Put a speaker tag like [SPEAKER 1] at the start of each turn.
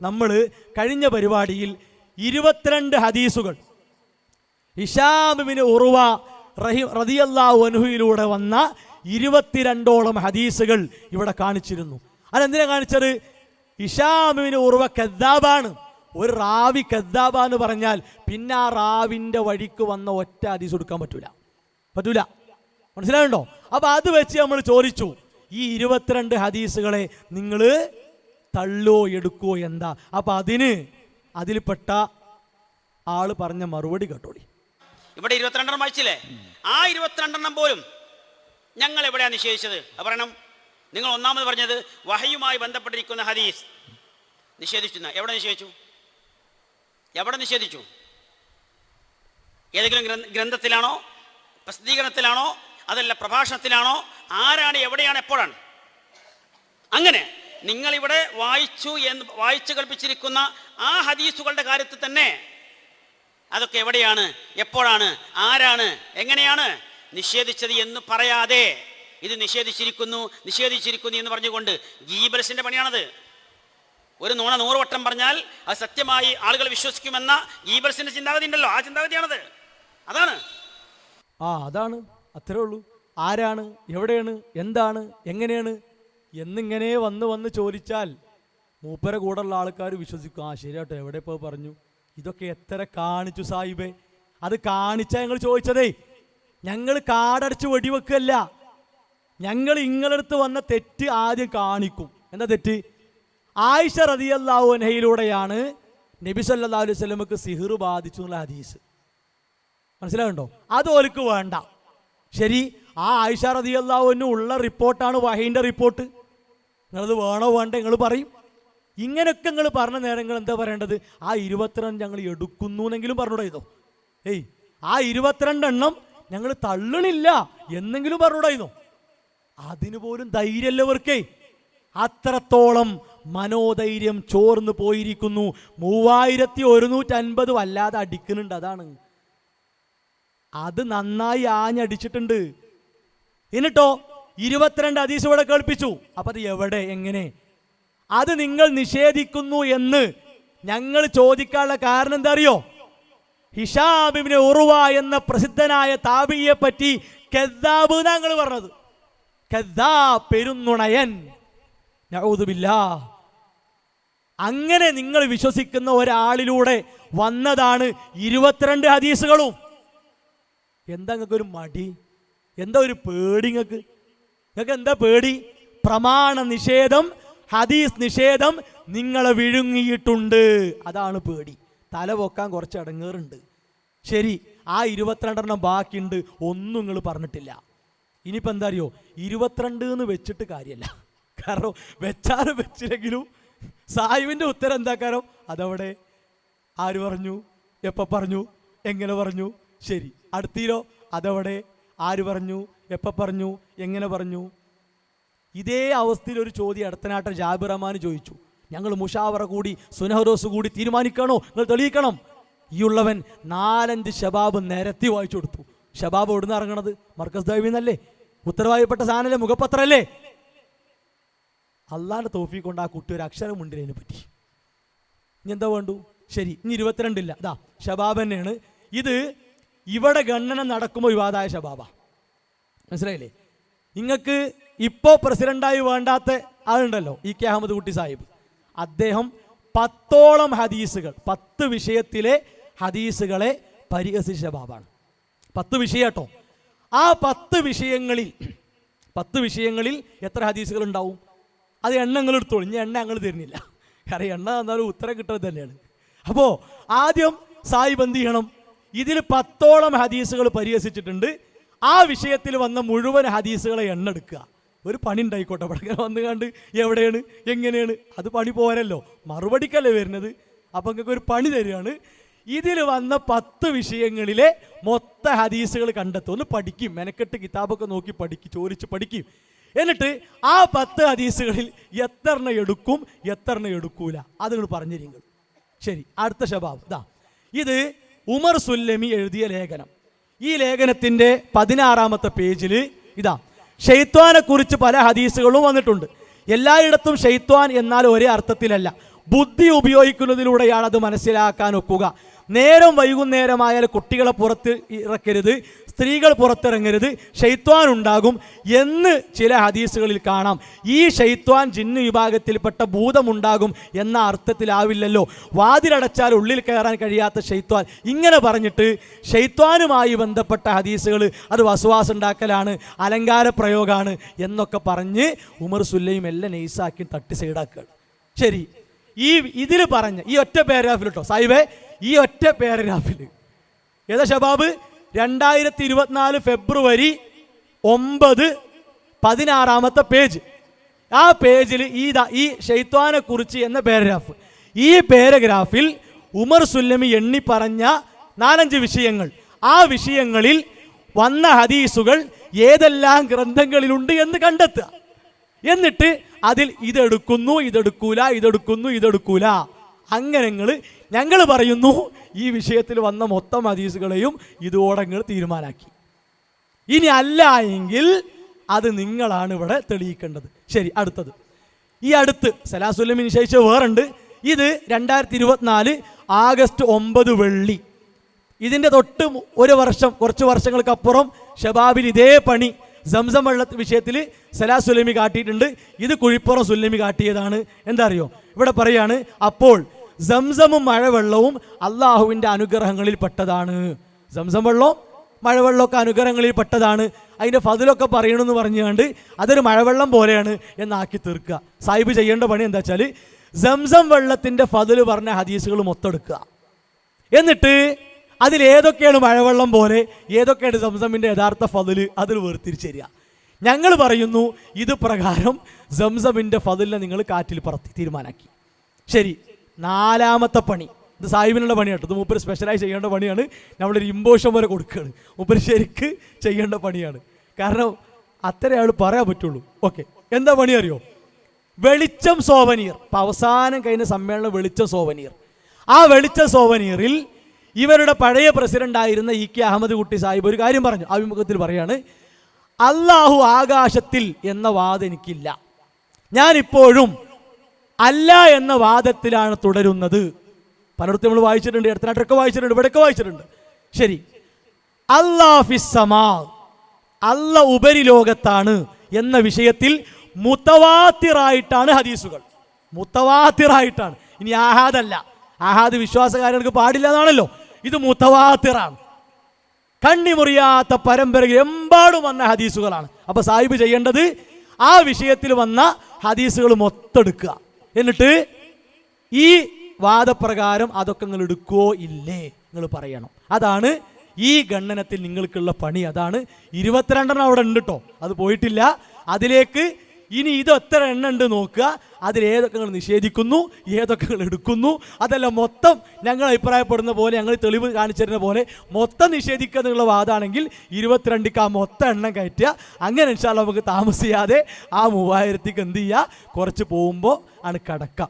[SPEAKER 1] നമ്മൾ കഴിഞ്ഞ പരിപാടിയിൽ ഇരുപത്തിരണ്ട് ഹദീസുകൾ. ഇഷാമിന് ഉറുവ റഹി റതിയല്ലാ അനുഹയിലൂടെ വന്ന ഇരുപത്തിരണ്ടോളം ഹദീസുകൾ ഇവിടെ കാണിച്ചിരുന്നു. അതെന്തിനാ കാണിച്ചത്? ഇഷാമിന് ഉറുവ കദ്ദാബാണ്. ഒരു റാവി കദ്ദാബ എന്ന് പറഞ്ഞാൽ പിന്നെ ആ റാവിന്റെ വഴിക്ക് വന്ന ഒറ്റ ഹദീസ് കൊടുക്കാൻ പറ്റൂല. പറ്റൂല. മനസ്സിലായിട്ടുണ്ടോ അപ്പൊ അത് വെച്ച് നമ്മൾ ചോദിച്ചു. ഈ ഇരുപത്തിരണ്ട് ഹദീസുകളെ നിങ്ങൾ തള്ളോ എടുക്കോ എന്താ? അപ്പൊ അതിന് അതിൽപ്പെട്ട ആൾ പറഞ്ഞ മറുപടി കേട്ടോടി.
[SPEAKER 2] ഇവിടെ ഇരുപത്തിരണ്ടെണ്ണം വായിച്ചില്ലേ? ആ ഇരുപത്തിരണ്ടെണ്ണം പോലും ഞങ്ങൾ എവിടെയാണ് നിഷേധിച്ചത്? പറയണം. നിങ്ങൾ ഒന്നാമത് പറഞ്ഞത് വഹയുമായി ബന്ധപ്പെട്ടിരിക്കുന്ന ഹദീസ്. നിഷേധിച്ചു എവിടെ നിഷേധിച്ചു? എവിടെ നിഷേധിച്ചു? ഏതെങ്കിലും ഗ്രന്ഥത്തിലാണോ? പ്രസിദ്ധീകരണത്തിലാണോ? അതല്ല പ്രഭാഷണത്തിലാണോ? ആരാണ് എവിടെയാണ് എപ്പോഴാണ്? അങ്ങനെ നിങ്ങളിവിടെ വായിച്ചു എന്ന് വായിച്ചു കൽപ്പിച്ചിരിക്കുന്ന ആ ഹദീസുകളുടെ കാര്യത്തിൽ തന്നെ അതൊക്കെ എവിടെയാണ്? എപ്പോഴാണ്? ആരാണ്? എങ്ങനെയാണ്? നിഷേധിച്ചത് എന്ന് പറയാതെ ഇത് നിഷേധിച്ചിരിക്കുന്നു നിഷേധിച്ചിരിക്കുന്നു എന്ന് പറഞ്ഞുകൊണ്ട് ഗീബൽസിന്റെ പണിയാണത്. ഒരു നുണ നൂറ് വട്ടം പറഞ്ഞാൽ അത് സത്യമായി ആളുകൾ വിശ്വസിക്കുമെന്ന ഗീബൽസിന്റെ ചിന്താഗതി ഉണ്ടല്ലോ. ആ ചിന്താഗതിയാണത്. അതാണ്.
[SPEAKER 1] ആ അതാണ്. അത്രേ ഉള്ളൂ. ആരാണ്? എവിടെയാണ്? എന്താണ്? എങ്ങനെയാണ്? എന്നിങ്ങനെ വന്ന് വന്ന് ചോദിച്ചാൽ മൂപ്പര കൂടെയുള്ള ആൾക്കാർ വിശ്വസിക്കും ആ ശരിയാട്ടോ എവിടെ ഇപ്പോൾ പറഞ്ഞു? ഇതൊക്കെ എത്ര കാണിച്ചു സാഹിബേ? അത് കാണിച്ചാ ഞങ്ങൾ ചോദിച്ചതേ ഞങ്ങൾ കാടടച്ച് വെടിവെക്കല്ല ഞങ്ങൾ ഇങ്ങളടുത്ത് വന്ന തെറ്റ് ആദ്യം കാണിക്കും. എന്താ തെറ്റ്? ആയിഷ റതിയല്ലാഹു അൻഹയിലൂടെയാണ് നബി സല്ലാ അലൈഹി വസല്ലമക്ക് സിഹിർ ബാധിച്ചു എന്നുള്ള ഹദീസ്. മനസ്സിലാവുണ്ടോ അത് ഓലിക്ക് വേണ്ട. ശരി ആ ആയിഷ റതിയല്ലാവുന്നു ഉള്ള റിപ്പോർട്ടാണ് വഹീന്റെ റിപ്പോർട്ട്. നിങ്ങളത് വേണോ വേണ്ട നിങ്ങൾ പറയും. ഇങ്ങനെയൊക്കെ നിങ്ങൾ പറഞ്ഞ നേരങ്ങൾ എന്താ പറയേണ്ടത്? ആ ഇരുപത്തിരണ്ട് ഞങ്ങൾ എടുക്കുന്നു എന്നെങ്കിലും പറഞ്ഞൂടെ ഏയ് ആ ഇരുപത്തിരണ്ടെണ്ണം ഞങ്ങൾ തള്ളണില്ല എന്നെങ്കിലും പറഞ്ഞൂടായിരുന്നോ അതിനു പോലും ധൈര്യമല്ലവർക്കേ അത്രത്തോളം മനോധൈര്യം ചോർന്ന് പോയിരിക്കുന്നു. മൂവായിരത്തി ഒരുന്നൂറ്റി അൻപത് വല്ലാതെ അടിക്കുന്നുണ്ട് അതാണ്. അത് നന്നായി ആഞ്ഞടിച്ചിട്ടുണ്ട്. എന്നിട്ടോ? ഇരുപത്തിരണ്ട് അതീസ് ഇവിടെ കേൾപ്പിച്ചു. അപ്പൊ അത് എവിടെ? എങ്ങനെ? അത് നിങ്ങൾ നിഷേധിക്കുന്നു എന്ന് ഞങ്ങൾ ചോദിക്കാനുള്ള കാരണം എന്താ അറിയോ ഹിഷാബിബിന് ഉറുവ എന്ന പ്രസിദ്ധനായ താബിയെ പറ്റി കെദ്ദാബ് ഞങ്ങൾ പറഞ്ഞത്. കെദ്ദാ പെരുന്നുണയൻ. നഊദുബില്ലാ അങ്ങനെ നിങ്ങൾ വിശ്വസിക്കുന്ന ഒരാളിലൂടെ വന്നതാണ് ഇരുപത്തിരണ്ട് ഹദീസുകളും. എന്താ ഒരു മടി? എന്താ ഒരു പേടി നിങ്ങൾക്ക് എന്താ പേടി? പ്രമാണ നിഷേധം ഹദീസ് നിഷേധം നിങ്ങളെ വിഴുങ്ങിയിട്ടുണ്ട്. അതാണ് പേടി. തല പൊക്കാൻ കുറച്ച് അടങ്ങേറുണ്ട്. ശരി ആ ഇരുപത്തിരണ്ടെണ്ണം ബാക്കിയുണ്ട്. ഒന്നും നിങ്ങൾ പറഞ്ഞിട്ടില്ല. ഇനിയിപ്പോൾ എന്താ അറിയോ ഇരുപത്തിരണ്ട് എന്ന് വെച്ചിട്ട് കാര്യമല്ല കാരണം വെച്ചാലും വെച്ചില്ലെങ്കിലും സായുവിന്റെ ഉത്തരം എന്താ കാരണം അതവിടെ. ആര് പറഞ്ഞു? എപ്പോൾ പറഞ്ഞു? എങ്ങനെ പറഞ്ഞു? ശരി അടുത്തീലോ? അതവിടെ. ആര് പറഞ്ഞു? എപ്പോൾ പറഞ്ഞു? എങ്ങനെ പറഞ്ഞു? ഇതേ അവസ്ഥയിൽ ഒരു ചോദ്യം അടുത്തനാട്ട ജാബിർ റഹ്മാൻ ചോദിച്ചു. ഞങ്ങൾ മുഷാവറ കൂടി സുനഹറോസ് കൂടി തീരുമാനിക്കണോ? നിങ്ങൾ തെളിയിക്കണം. ഈ ഉള്ളവൻ നാലഞ്ച് ഷബാബ് നിരത്തി വായിച്ചു കൊടുത്തു. ഷബാബ് എവിടുന്ന് ഇറങ്ങണത്? മർക്കസ് ദൈവീന്നല്ലേ ഉത്തരവാദിപ്പെട്ട സാധനല്ലേ മുഖപത്രല്ലേ അള്ളാന്റെ തോഫി കൊണ്ട് ആ കുട്ടി ഒരു അക്ഷരം ഉണ്ടിനെ പറ്റി. ഇനി എന്താ വേണ്ടു? ശരി ഇനി ഇരുപത്തിരണ്ടില്ല ഇതാ ഷബാബ് തന്നെയാണ്. ഇത് ഇവിടെ ഗണ്ണനം നടക്കുമ്പോൾ വിവാദമായ ഷബാബ മനസ്സിലായില്ലേ? നിങ്ങൾക്ക് ഇപ്പോൾ പ്രസിഡന്റായി വേണ്ടാത്ത ആളുണ്ടല്ലോ ഇ കെ അഹമ്മദ് കുട്ടി സാഹിബ്. അദ്ദേഹം പത്തോളം ഹദീസുകൾ പത്ത് വിഷയത്തിലെ ഹദീസുകളെ പരിഹസിച്ച ബാബാണ്. പത്ത് വിഷയട്ടോ. ആ പത്ത് വിഷയങ്ങളിൽ പത്ത് വിഷയങ്ങളിൽ എത്ര ഹദീസുകൾ ഉണ്ടാവും? അത് എണ്ണങ്ങൾ എടുത്തോളൂ. ഇനി എണ്ണ ഞങ്ങൾ തരുന്നില്ല. കാരണം എണ്ണ തന്നാലും ഉത്തരം കിട്ടുന്നത് തന്നെയാണ്. അപ്പോൾ ആദ്യം സായിബ് എന്ത് ഇതിൽ പത്തോളം ഹദീസുകൾ പരിഹസിച്ചിട്ടുണ്ട്. ആ വിഷയത്തിൽ വന്ന മുഴുവൻ ഹദീസുകളെ എണ്ണെടുക്കുക. ഒരു പണി ഉണ്ടായിക്കോട്ടെ. ഇങ്ങനെ വന്ന് കണ്ട് എവിടെയാണ് എങ്ങനെയാണ്? അത് പണി പോരല്ലോ. മറുപടിക്കല്ലേ വരുന്നത്? അപ്പം നിങ്ങൾക്ക് ഒരു പണി തരികയാണ് ഇതിൽ വന്ന പത്ത് വിഷയങ്ങളിലെ മൊത്ത ഹദീസുകൾ കണ്ടെത്തും. ഒന്ന് പഠിക്കും. മെനക്കെട്ട് കിതാബൊക്കെ നോക്കി പഠിക്കും ചോദിച്ച് പഠിക്കും. എന്നിട്ട് ആ പത്ത് ഹദീസുകളിൽ എത്രണ്ണം എടുക്കും എത്രണ്ണം എടുക്കൂല. അത് നിങ്ങൾ പറഞ്ഞിരിക്കും ശരി അടുത്ത ശബാബ്. ഇതാ ഇത് ഉമർ സുല്ലമി എഴുതിയ ലേഖനം. ഈ ലേഖനത്തിന്റെ പതിനാറാമത്തെ പേജിൽ ഇതാ ഷെയ്ത്വാനെ കുറിച്ച് പല ഹദീസുകളും വന്നിട്ടുണ്ട്. എല്ലായിടത്തും ഷെയ്ത്വാൻ എന്നാൽ ഒരേ അർത്ഥത്തിലല്ല. ബുദ്ധി ഉപയോഗിക്കുന്നതിലൂടെയാണ് അത് മനസ്സിലാക്കാൻ ഒക്കുക. നേരം വൈകുന്നേരമായാൽ കുട്ടികളെ പുറത്ത് ഇറക്കരുത് സ്ത്രീകൾ പുറത്തിറങ്ങരുത് ഷെയ്ത്വാൻ ഉണ്ടാകും എന്ന് ചില ഹദീസുകളിൽ കാണാം. ഈ ഷെയ്ത്വാൻ ജിന്ന് വിഭാഗത്തിൽപ്പെട്ട ഭൂതമുണ്ടാകും എന്ന അർത്ഥത്തിലാവില്ലല്ലോ. വാതിലടച്ചാൽ ഉള്ളിൽ കയറാൻ കഴിയാത്ത ഷെയ്ത്വാൻ. ഇങ്ങനെ പറഞ്ഞിട്ട് ഷെയ്ത്വാനുമായി ബന്ധപ്പെട്ട ഹദീസുകൾ അത് വസുവാസുണ്ടാക്കലാണ് അലങ്കാര പ്രയോഗമാണ് എന്നൊക്കെ പറഞ്ഞ് ഉമർ സുല്ലയും എല്ലാം നെയ്സാക്കി തട്ടി സൈഡാക്കുകയാണ് ശരി. ഈ ഇതിൽ പറഞ്ഞ ഈ ഒറ്റ പാരഗ്രാഫിൽ കേട്ടോ സാഹിബേ ഈ ഒറ്റ പാരഗ്രാഫിൽ ഏതാ ഷബാബ്? രണ്ടായിരത്തി ഇരുപത്തിനാല് ഫെബ്രുവരി ഒമ്പത് പതിനാറാമത്തെ പേജ്. ആ പേജിൽ ഈ ഈ ഷെയ്ത്വാനെ കുറിച്ച് എന്ന പാരഗ്രാഫ് ഈ പാരഗ്രാഫിൽ ഉമർ സുല്ലമി എണ്ണി പറഞ്ഞ നാലഞ്ച് വിഷയങ്ങൾ. ആ വിഷയങ്ങളിൽ വന്ന ഹദീസുകൾ ഏതെല്ലാം ഗ്രന്ഥങ്ങളിലുണ്ട് എന്ന് കണ്ടെത്തുക. എന്നിട്ട് അതിൽ ഇതെടുക്കുന്നു ഇതെടുക്കൂല ഇതെടുക്കുന്നു ഇതെടുക്കൂല. അങ്ങനെ ഞങ്ങൾ പറയുന്നു ഈ വിഷയത്തിൽ വന്ന മൊത്തം ഹദീസുകളെയും ഇതോടെ നിങ്ങൾ തീരുമാനാക്കി. ഇനി അല്ല എങ്കിൽ അത് നിങ്ങളാണ് ഇവിടെ തെളിയിക്കേണ്ടത്. ശരി അടുത്തത്. ഈ അടുത്ത് സലാസുല്ലമിന് ശേഷം വേറുണ്ട്. ഇത് രണ്ടായിരത്തി ഇരുപത്തിനാല് ആഗസ്റ്റ് ഒമ്പത് വെള്ളി. ഇതിന്റെ തൊട്ട് ഒരു വർഷം കുറച്ച് വർഷങ്ങൾക്കപ്പുറം ഷബാബിൽ ഇതേ പണി സംസം വെള്ള വിഷയത്തിൽ സലാ സുലമി കാട്ടിയിട്ടുണ്ട്. ഇത് കുഴിപ്പുറം സുലൈമി കാട്ടിയതാണ്. എന്താ അറിയോ ഇവിടെ പറയാണ് അപ്പോൾ സംസമും മഴവെള്ളവും അള്ളാഹുവിന്റെ അനുഗ്രഹങ്ങളിൽ പെട്ടതാണ്. സംസം വെള്ളവും മഴവെള്ളമൊക്കെ അനുഗ്രഹങ്ങളിൽ പെട്ടതാണ്. അതിന്റെ ഫതിലൊക്കെ പറയണമെന്ന് പറഞ്ഞുകൊണ്ട് അതൊരു മഴവെള്ളം പോലെയാണ് എന്നാക്കി തീർക്കുക. സാഹിബ് ചെയ്യേണ്ട പണി എന്താ വെച്ചാൽ സംസം വെള്ളത്തിന്റെ ഫതിൽ പറഞ്ഞ ഹദീസുകൾ മൊത്തെടുക്കുക എന്നിട്ട് അതിൽ ഏതൊക്കെയാണ് മഴവെള്ളം പോലെ ഏതൊക്കെയാണ് സംസമിന്റെ യഥാർത്ഥ ഫതിൽ അതിൽ വേർതിരിച്ചരിക. ഞങ്ങൾ പറയുന്നു ഇത് പ്രകാരം സംസമിന്റെ ഫതിലിനെ നിങ്ങൾ കാറ്റിൽ പറത്തി തീരുമാനാക്കി. ശരി നാലാമത്തെ പണി. ഇത് സാഹിബിനുള്ള പണിയാണ് ഇത് മൂപ്പര് സ്പെഷ്യലായി ചെയ്യേണ്ട പണിയാണ്. നമ്മളൊരു ഇമ്പോഷൻ വരെ കൊടുക്കുകയാണ്. മൂപ്പര് ശരിക്ക് ചെയ്യേണ്ട പണിയാണ്. കാരണം അത്ര ആൾ പറയാൻ പറ്റുള്ളൂ. ഓക്കെ എന്താ പണി അറിയോ? വെളിച്ചം സോവനീർ ഇപ്പം അവസാനം കഴിഞ്ഞ സമ്മേളനം വെളിച്ചം സോവനീർ ആ വെളിച്ചം സോവനീറിൽ ഇവരുടെ പഴയ പ്രസിഡന്റ് ആയിരുന്ന ഇ കെ അഹമ്മദ് കുട്ടി സാഹിബ് ഒരു കാര്യം പറഞ്ഞു. അഭിമുഖത്തിൽ പറയാണ് അള്ളാഹു ആകാശത്തിൽ എന്ന വാദം എനിക്കില്ല. ഞാനിപ്പോഴും അല്ല എന്ന വാദത്തിലാണ് തുടരുന്നത്. പലയിടത്തും നമ്മൾ വായിച്ചിട്ടുണ്ട് ഇടത്തനാട്ടൊക്കെ വായിച്ചിട്ടുണ്ട് ഇവിടെയൊക്കെ വായിച്ചിട്ടുണ്ട്. ശരി. അള്ളാഫിസമാ അല്ല ഉപരിലോകത്താണ് എന്ന വിഷയത്തിൽ മുത്തവാത്തിറായിട്ടാണ് ഹദീസുകൾ. മുത്തവാത്തിറായിട്ടാണ്. ഇനി ആഹാദല്ല. ആഹാദ് വിശ്വാസകാരികൾക്ക് പാടില്ല എന്നാണല്ലോ. ഇത് മുത്തവാത്തിറാണ്. കണ്ണിമുറിയാത്ത പരമ്പരയിൽ എമ്പാടും വന്ന ഹദീസുകളാണ്. അപ്പൊ സാഹിബ് ചെയ്യേണ്ടത് ആ വിഷയത്തിൽ വന്ന ഹദീസുകൾ മൊത്തെടുക്കുക എന്നിട്ട് ഈ വാദപ്രകാരം അതൊക്കെ നിങ്ങൾ എടുക്കുവോ ഇല്ലേ നിങ്ങൾ പറയണം. അതാണ് ഈ ഗണ്ണനത്തിൽ നിങ്ങൾക്കുള്ള പണി. അതാണ് ഇരുപത്തിരണ്ടെണ്ണം അവിടെ ഉണ്ട് കേട്ടോ അത് പോയിട്ടില്ല. അതിലേക്ക് ഇനി ഇത് എത്ര എണ്ണ ഉണ്ട് നോക്കുക. അതിൽ ഏതൊക്കെ നിങ്ങൾ നിഷേധിക്കുന്നു ഏതൊക്കെ നിങ്ങൾ എടുക്കുന്നു. അതല്ല മൊത്തം ഞങ്ങൾ അഭിപ്രായപ്പെടുന്ന പോലെ ഞങ്ങൾ തെളിവ് കാണിച്ചു തരുന്ന പോലെ മൊത്തം നിഷേധിക്കുക എന്നുള്ള വാദമാണെങ്കിൽ ഇരുപത്തിരണ്ടിക്ക് ആ മൊത്തം എണ്ണം കയറ്റുക. അങ്ങനെ വെച്ചാൽ നമുക്ക് താമസിയാതെ ആ മൂവായിരത്തിക്ക് എന്ത് ചെയ്യുക? കുറച്ച് പോകുമ്പോൾ ആണ് കടക്കാം.